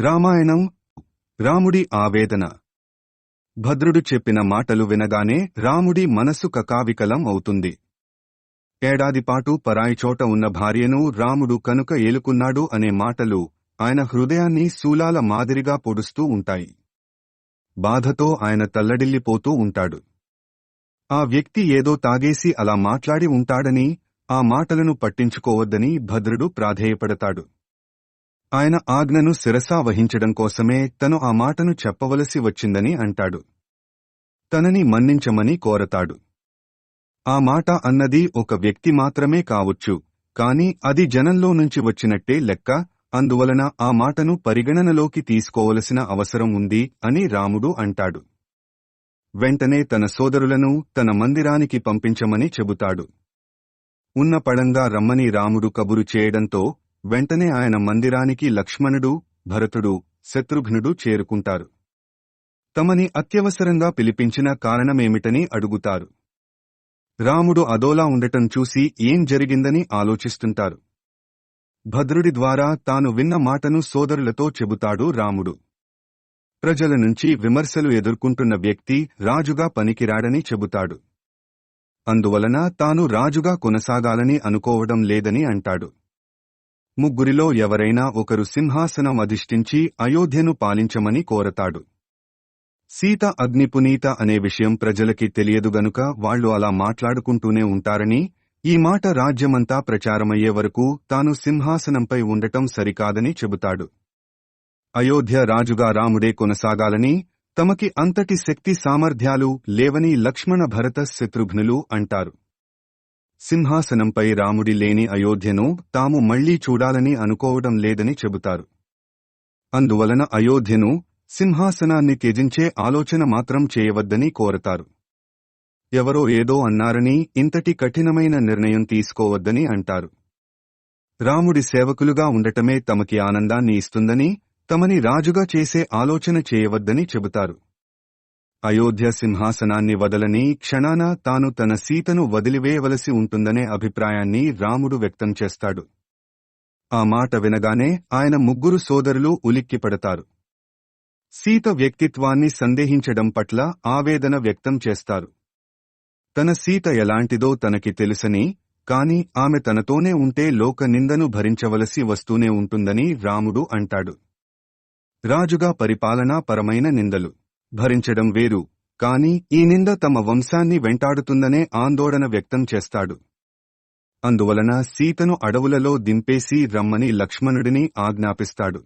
రామాయణం రాముడి ఆవేదన. భద్రుడు చెప్పిన మాటలు వినగానే రాముడి మనసు కకావికలం అవుతుంది. ఏడాదిపాటు పరాయిచోట ఉన్న భార్యను రాముడు కనుక ఏలుకున్నాడు అనే మాటలు ఆయన హృదయాన్ని శూలాల మాదిరిగా పొడుస్తూ ఉంటాయి. బాధతో ఆయన తల్లడిల్లిపోతూ ఉంటాడు. ఆ వ్యక్తి ఏదో తాగేసి అలా మాట్లాడి ఉంటాడని ఆ మాటలను పట్టించుకోవద్దని భద్రుడు ప్రాధేయపడతాడు. ఆయన ఆజ్ఞను శిరసా వహించడం కోసమే తను ఆ మాటను చెప్పవలసి వచ్చిందని అంటాడు. తనని మన్నించమని కోరతాడు. ఆ మాట అన్నది ఒక వ్యక్తి మాత్రమే కావచ్చు కాని అది జనంలో నుంచి వచ్చినట్టే లెక్క అందువలన ఆ మాటను పరిగణనలోకి తీసుకోవలసిన అవసరం ఉంది అని రాముడు అంటాడు. వెంటనే తన సోదరులను తన మందిరానికి పంపించమని చెబుతాడు. ఉన్న పడంగా రమ్మని రాముడు కబురు చేయడంతో వెంటనే ఆయన మందిరానికి లక్ష్మణుడు భరతుడు శత్రుఘ్నుడు చేరుకుంటారు. తమని అత్యవసరంగా పిలిపించిన కారణమేమిటని అడుగుతారు. రాముడు అదోలా ఉండటం చూసి ఏం జరిగిందని ఆలోచిస్తుంటారు. భద్రుడి ద్వారా తాను విన్న మాటను సోదరులతో చెబుతాడు రాముడు. ప్రజల నుంచి విమర్శలు ఎదుర్కొంటున్న వ్యక్తి రాజుగా పనికిరాడని చెబుతాడు. అందువలన తాను రాజుగా కొనసాగాలని అనుకోవడం లేదని అంటాడు. ముగ్గురిలో ఎవరైనా ఒకరు సింహాసనం అధిష్ఠించి అయోధ్యను పాలించమని కోరతాడు. సీత అగ్నిపునీత అనే విషయం ప్రజలకి తెలియదు గనుక వాళ్ళు అలా మాట్లాడుకుంటూనే ఉంటారని ఈ మాట రాజ్యమంతా ప్రచారమయ్యే వరకు తాను సింహాసనంపై ఉండటం సరికాదని చెబుతాడు. అయోధ్య రాజుగా రాముడే కొనసాగాలని తమకి అంతటి శక్తి సామర్థ్యాలు లేవని లక్ష్మణ భరత శత్రుఘ్నులు అంటారు. సింహాసనంపై రాముడి లేని అయోధ్యను తాము మళ్ళీ చూడాలని అనుకోవడం లేదని చెబుతారు. అందువలన అయోధ్యను సింహాసనాన్ని త్యజించే ఆలోచన మాత్రం చేయవద్దని కోరతారు. ఎవరో ఏదో అన్నారని ఇంతటి కఠినమైన నిర్ణయం తీసుకోవద్దని అంటారు. రాముడి సేవకులుగా ఉండటమే తమకి ఆనందాన్ని ఇస్తుందని తమని రాజుగా చేసే ఆలోచన చేయవద్దని చెబుతారు. అయోధ్య సింహాసనాన్ని వదలని క్షణాన తాను తన సీతను వదిలివేయవలసి ఉంటుందనే అభిప్రాయాన్ని రాముడు వ్యక్తం చేస్తాడు. ఆ మాట వినగానే ఆయన ముగ్గురు సోదరులు ఉలిక్కిపడతారు. సీత వ్యక్తిత్వాన్ని సందేహించడం పట్ల ఆవేదన వ్యక్తం చేస్తారు. తన సీత ఎలాంటిదో తనకి తెలుసని కాని ఆమె తనతోనే ఉంటే లోక నిందను భరించవలసి వస్తూనే ఉంటుందని రాముడు అంటాడు. రాజుగా పరిపాలనా పరమైన నిందలు. భరించడం వేరు. కాని ఈ నింద తమ వంశాన్ని వెంటాడుతుందనే ఆందోళన వ్యక్తం చేస్తాడు. అందువలన సీతను అడవులలో దింపేసి రమ్మని లక్ష్మణుడిని ఆజ్ఞాపిస్తాడు.